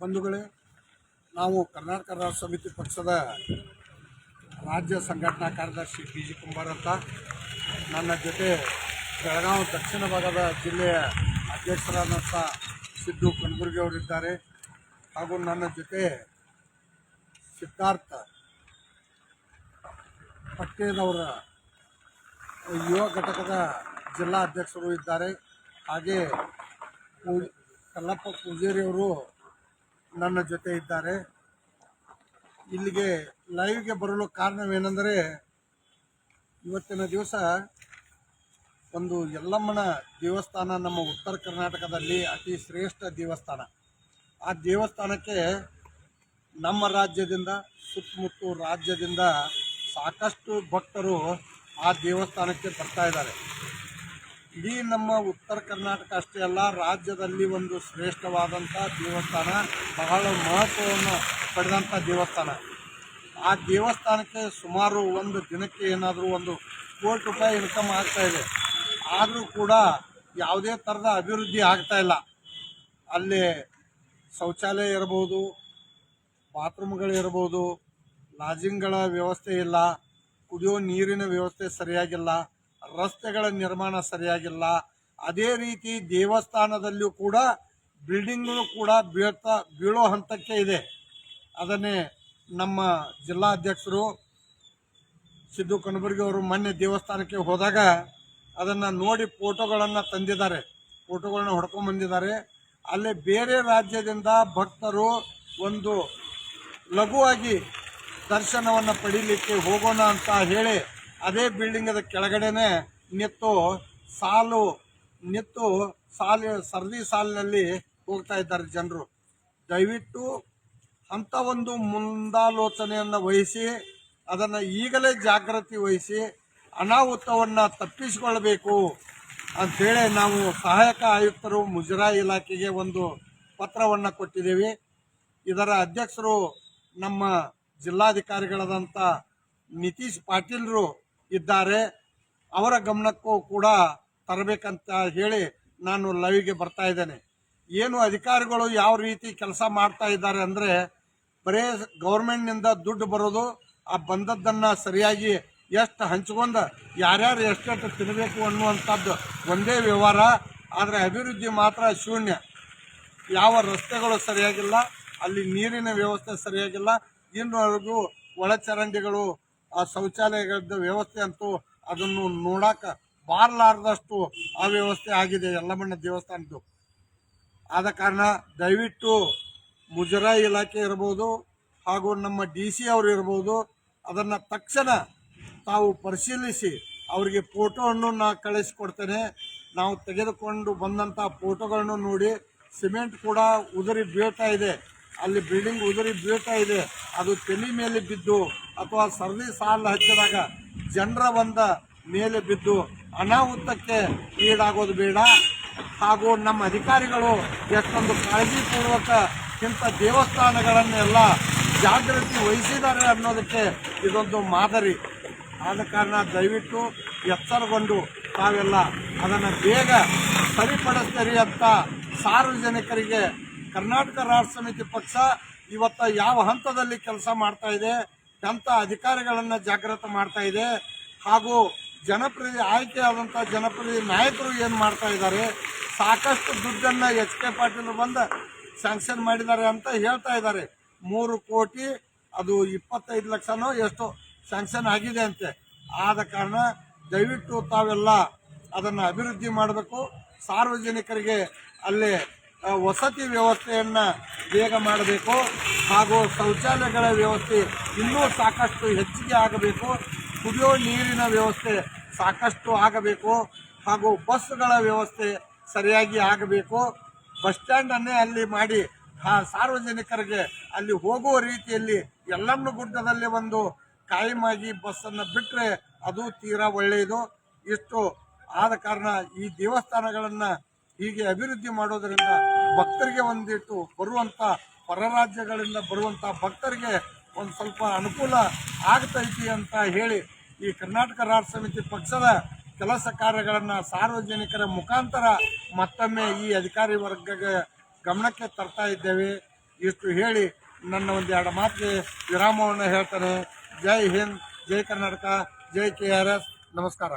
ಬಂಧುಗಳೇ, ನಾವು ಕರ್ನಾಟಕ ರಾಷ್ಟ್ರ ಸಮಿತಿ ಪಕ್ಷದ ರಾಜ್ಯ ಸಂಘಟನಾ ಕಾರ್ಯದರ್ಶಿ ಬಿ ಜಿ ಕುಂಬಾರ್ ಅಂತ. ನನ್ನ ಜೊತೆ ಬೆಳಗಾವಿ ದಕ್ಷಿಣ ಭಾಗದ ಜಿಲ್ಲೆಯ ಅಧ್ಯಕ್ಷರಾದಂಥ ಸಿದ್ದು ಕಣಬುರ್ಗಿ ಅವರಿದ್ದಾರೆ. ಹಾಗೂ ನನ್ನ ಜೊತೆ ಸಿದ್ಧಾರ್ಥ ಪಟ್ಟೇದವರ ಯುವ ಘಟಕದ ಜಿಲ್ಲಾ ಅಧ್ಯಕ್ಷರು ಇದ್ದಾರೆ. ಹಾಗೆ ಕಲ್ಲಪ್ಪ ಪೂಜಾರಿಯವರು ನನ್ನ ಜೊತೆ ಇದ್ದಾರೆ. ಇಲ್ಲಿಗೆ ಲೈವ್ಗೆ ಬರಲು ಕಾರಣವೇನೆಂದರೆ, ಇವತ್ತಿನ ದಿವಸ ಒಂದು ಯಲ್ಲಮ್ಮನ ದೇವಸ್ಥಾನ ನಮ್ಮ ಉತ್ತರ ಕರ್ನಾಟಕದಲ್ಲಿ ಅತಿ ಶ್ರೇಷ್ಠ ದೇವಸ್ಥಾನ. ಆ ದೇವಸ್ಥಾನಕ್ಕೆ ನಮ್ಮ ರಾಜ್ಯದಿಂದ, ಸುತ್ತಮುತ್ತ ರಾಜ್ಯದಿಂದ ಸಾಕಷ್ಟು ಭಕ್ತರು ಆ ದೇವಸ್ಥಾನಕ್ಕೆ ಬರ್ತಾ ಇದ್ದಾರೆ. ಇಡೀ ನಮ್ಮ ಉತ್ತರ ಕರ್ನಾಟಕ ಅಷ್ಟೇ ಅಲ್ಲ, ರಾಜ್ಯದಲ್ಲಿ ಒಂದು ಶ್ರೇಷ್ಠವಾದಂಥ ದೇವಸ್ಥಾನ, ಬಹಳ ಮಹತ್ವವನ್ನು ಪಡೆದಂಥ ದೇವಸ್ಥಾನ. ಆ ದೇವಸ್ಥಾನಕ್ಕೆ ಸುಮಾರು ಒಂದು ದಿನಕ್ಕೆ ಏನಾದರೂ ಒಂದು ಕೋಟಿ ರೂಪಾಯಿ ಇನ್ಕಮ್ ಆಗ್ತಾ ಇದೆ. ಆದರೂ ಕೂಡ ಯಾವುದೇ ಥರದ ಅಭಿವೃದ್ಧಿ ಆಗ್ತಾ ಇಲ್ಲ. ಅಲ್ಲಿ ಶೌಚಾಲಯ ಇರ್ಬೋದು ಬಾತ್ರೂಮ್ಗಳಿರ್ಬೋದು ಲಾಜಿಂಗ್ಗಳ ವ್ಯವಸ್ಥೆ ಇಲ್ಲ, ಕುಡಿಯೋ ನೀರಿನ ವ್ಯವಸ್ಥೆ ಸರಿಯಾಗಿಲ್ಲ. ರಸ್ತೆಗಳ ನಿರ್ಮಾಣ ಸರಿಯಾಗಿಲ್ಲ. ಅದೇ ರೀತಿ ದೇವಸ್ಥಾನದಲ್ಲಿಯೂ ಕೂಡ ಬಿಲ್ಡಿಂಗ್ಗಳು ಕೂಡ ಬೀಳ್ತಾ, ಬೀಳೋ ಹಂತಕ್ಕೆ ಇದೆ. ಅದನ್ನೇ ನಮ್ಮ ಜಿಲ್ಲಾಧ್ಯಕ್ಷರು ಸಿದ್ದು ಕಣಬರ್ಗಿ ಅವರು ಮೊನ್ನೆ ದೇವಸ್ಥಾನಕ್ಕೆ ಹೋದಾಗ ಅದನ್ನು ನೋಡಿ ಫೋಟೋಗಳನ್ನು ತಂದಿದ್ದಾರೆ. ಫೋಟೋಗಳನ್ನ ಹೊಡ್ಕೊಂಡ್ ಬಂದಿದ್ದಾರೆ. ಅಲ್ಲಿ ಬೇರೆ ರಾಜ್ಯದಿಂದ ಭಕ್ತರು ಒಂದು ಲಘುವಾಗಿ ದರ್ಶನವನ್ನು ಪಡೀಲಿಕ್ಕೆ ಹೋಗೋಣ ಅಂತ ಹೇಳಿ ಅದೇ ಬಿಲ್ಡಿಂಗದ ಕೆಳಗಡೆನೆ ನಿಂತು ಸಾಲು ನಿಂತು ಸಾಲು, ಸರದಿ ಸಾಲಿನಲ್ಲಿ ಹೋಗ್ತಾ ಇದ್ದಾರೆ ಜನರು. ದಯವಿಟ್ಟು ಅಂಥ ಒಂದು ಮುಂದಾಲೋಚನೆಯನ್ನು ವಹಿಸಿ, ಅದನ್ನು ಈಗಲೇ ಜಾಗೃತಿ ವಹಿಸಿ, ಅನಾಹುತವನ್ನು ತಪ್ಪಿಸಿಕೊಳ್ಳಬೇಕು ಅಂಥೇಳಿ ನಾವು ಸಹಾಯಕ ಆಯುಕ್ತರು ಮುಜರಾಯಿ ಇಲಾಖೆಗೆ ಒಂದು ಪತ್ರವನ್ನು ಕೊಟ್ಟಿದ್ದೇವೆ. ಇದರ ಅಧ್ಯಕ್ಷರು ನಮ್ಮ ಜಿಲ್ಲಾಧಿಕಾರಿಗಳಾದಂಥ ನಿತೀಶ್ ಪಾಟೀಲ್ರು ಇದ್ದಾರೆ. ಅವರ ಗಮನಕ್ಕೂ ಕೂಡ ತರಬೇಕಂತ ಹೇಳಿ ನಾನು ಲವಿಗೆ ಬರ್ತಾ ಇದ್ದೇನೆ. ಏನು ಅಧಿಕಾರಿಗಳು ಯಾವ ರೀತಿ ಕೆಲಸ ಮಾಡ್ತಾ ಇದ್ದಾರೆ ಅಂದರೆ ಬರೇ ಗೌರ್ಮೆಂಟ್ನಿಂದ ದುಡ್ಡು ಬರೋದು, ಆ ಬಂದದ್ದನ್ನು ಸರಿಯಾಗಿ ಎಷ್ಟು ಹಂಚ್ಕೊಂಡು ಯಾರ್ಯಾರು ಎಷ್ಟೆಷ್ಟು ತಿನ್ನಬೇಕು ಅನ್ನುವಂಥದ್ದು ಒಂದೇ ವ್ಯವಹಾರ, ಆದರೆ ಅಭಿವೃದ್ಧಿ ಮಾತ್ರ ಶೂನ್ಯ. ಯಾವ ರಸ್ತೆಗಳು ಸರಿಯಾಗಿಲ್ಲ, ಅಲ್ಲಿ ನೀರಿನ ವ್ಯವಸ್ಥೆ ಸರಿಯಾಗಿಲ್ಲ ಇನ್ನುವರೆಗೂ ಒಳಚರಂಡಿಗಳು ಆ ಶೌಚಾಲಯದ ವ್ಯವಸ್ಥೆ ಅಂತೂ ಅದನ್ನು ನೋಡಾಕ ಬಾರ್ಲಾರ್ದಷ್ಟು ಅವ್ಯವಸ್ಥೆ ಆಗಿದೆ ಯಲ್ಲಮ್ಮಣ್ಣ ದೇವಸ್ಥಾನದ್ದು. ಆದ ಕಾರಣ ದಯವಿಟ್ಟು ಮುಜರಾಯಿ ಇಲಾಖೆ ಇರ್ಬೋದು ಹಾಗೂ ನಮ್ಮ ಡಿ ಸಿ ಅವರು ಇರ್ಬೋದು ಅದನ್ನು ತಕ್ಷಣ ತಾವು ಪರಿಶೀಲಿಸಿ ಅವರಿಗೆ ಫೋಟೋವನ್ನು ನಾ ಕಳಿಸಿಕೊಡ್ತೇನೆ. ನಾವು ತೆಗೆದುಕೊಂಡು ಬಂದಂಥ ಫೋಟೋಗಳನ್ನು ನೋಡಿ ಸಿಮೆಂಟ್ ಕೂಡ ಉದುರಿ ಬೀಳ್ತಾ ಇದೆ. ಅಲ್ಲಿ ಬಿಲ್ಡಿಂಗ್ ಉದುರಿ ಬೀಳ್ತಾ ಇದೆ. ಅದು ತಲೆ ಮೇಲೆ ಬಿದ್ದು ಅಥವಾ ಸರದಿ ಸಾಲು ಹಚ್ಚಿದಾಗ ಜನರ ಬಂದ ಮೇಲೆ ಬಿದ್ದು ಅನಾಹುತಕ್ಕೆ ಈಡಾಗೋದು ಬೇಡ. ಹಾಗೂ ನಮ್ಮ ಅಧಿಕಾರಿಗಳು ಎಷ್ಟೊಂದು ಕಾಳಜಿಪೂರ್ವಕ ಇಂಥ ದೇವಸ್ಥಾನಗಳನ್ನೆಲ್ಲ ಜಾಗೃತಿ ವಹಿಸಿದ್ದಾರೆ ಅನ್ನೋದಕ್ಕೆ ಇದೊಂದು ಮಾದರಿ. ಆದ ಕಾರಣ ದಯವಿಟ್ಟು ಎಚ್ಚರಗೊಂಡು ತಾವೆಲ್ಲ ಅದನ್ನು ಬೇಗ ಸರಿಪಡಿಸ್ತೀರಿ ಅಂತ ಸಾರ್ವಜನಿಕರಿಗೆ ಕರ್ನಾಟಕ ರಾಷ್ಟ್ರ ಸಮಿತಿ ಪಕ್ಷ ಇವತ್ತ ಯಾವ ಹಂತದಲ್ಲಿ ಕೆಲಸ ಮಾಡ್ತಾ ಇದೆ ಎಂಥ ಅಧಿಕಾರಿಗಳನ್ನು ಜಾಗೃತ ಮಾಡ್ತಾ ಇದೆ, ಹಾಗೂ ಜನಪ್ರತಿ ಆಯ್ಕೆಯಾದಂಥ ಜನಪ್ರತಿ ನಾಯಕರು ಏನು ಮಾಡ್ತಾ ಇದ್ದಾರೆ, ಸಾಕಷ್ಟು ದುಡ್ಡನ್ನು ಎಚ್ ಕೆ ಪಾಟೀಲ್ ಬಂದು ಸ್ಯಾಂಕ್ಷನ್ ಮಾಡಿದ್ದಾರೆ ಅಂತ ಹೇಳ್ತಾ ಇದ್ದಾರೆ. ಮೂರು ಕೋಟಿ, ಅದು ಇಪ್ಪತ್ತೈದು ಲಕ್ಷನೋ ಎಷ್ಟು ಸ್ಯಾಂಕ್ಷನ್ ಆಗಿದೆ ಅಂತೆ. ಆದ ಕಾರಣ ದಯವಿಟ್ಟು ತಾವೆಲ್ಲ ಅದನ್ನು ಅಭಿವೃದ್ಧಿ ಮಾಡಬೇಕು. ಸಾರ್ವಜನಿಕರಿಗೆ ಅಲ್ಲಿ ವಸತಿ ವ್ಯವಸ್ಥೆಯನ್ನು ಬೇಗ ಮಾಡಬೇಕು. ಹಾಗೂ ಶೌಚಾಲಯಗಳ ವ್ಯವಸ್ಥೆ ಇನ್ನೂ ಸಾಕಷ್ಟು ಹೆಚ್ಚಿಗೆ ಆಗಬೇಕು. ಕುಡಿಯೋ ನೀರಿನ ವ್ಯವಸ್ಥೆ ಸಾಕಷ್ಟು ಆಗಬೇಕು. ಹಾಗೂ ಬಸ್ಗಳ ವ್ಯವಸ್ಥೆ ಸರಿಯಾಗಿ ಆಗಬೇಕು. ಬಸ್ ಸ್ಟ್ಯಾಂಡನ್ನೇ ಅಲ್ಲಿ ಮಾಡಿ, ಆ, ಸಾರ್ವಜನಿಕರಿಗೆ ಅಲ್ಲಿ ಹೋಗುವ ರೀತಿಯಲ್ಲಿ ಎಲ್ಲಮ್ಮ ಗುಡ್ಡದಲ್ಲಿ ಒಂದು ಕಾಯಮಾಗಿ ಬಸ್ಸನ್ನು ಬಿಟ್ಟರೆ ಅದು ತೀರಾ ಒಳ್ಳೆಯದು. ಇಷ್ಟು ಆದ ಕಾರಣ ಈ ದೇವಸ್ಥಾನಗಳನ್ನು ಹೀಗೆ ಅಭಿವೃದ್ಧಿ ಮಾಡೋದರಿಂದ ಭಕ್ತರಿಗೆ ಒಂದಿಟ್ಟು ಬರುವಂಥ ಹೊರ ರಾಜ್ಯಗಳಿಂದ ಬರುವಂಥ ಭಕ್ತರಿಗೆ ಒಂದು ಸ್ವಲ್ಪ ಅನುಕೂಲ ಆಗ್ತೈತಿ ಅಂತ ಹೇಳಿ ಈ ಕರ್ನಾಟಕ ರಾಜ್ಯ ಸಮಿತಿ ಪಕ್ಷದ ಕೆಲಸ ಕಾರ್ಯಗಳನ್ನು ಸಾರ್ವಜನಿಕರ ಮುಖಾಂತರ ಮತ್ತೊಮ್ಮೆ ಈ ಅಧಿಕಾರಿ ವರ್ಗಕ್ಕೆ ಗಮನಕ್ಕೆ ತರ್ತಾ ಇದ್ದೇವೆ. ಇಷ್ಟು ಹೇಳಿ ನನ್ನ ಒಂದು ಎರಡು ಮಾತಿಗೆ ವಿರಾಮವನ್ನು ಹೇಳ್ತಾನೆ. ಜೈ ಹಿಂದ್, ಜೈ ಕರ್ನಾಟಕ, ಜೈ ಕೆ ಆರ್ ಎಸ್. ನಮಸ್ಕಾರ.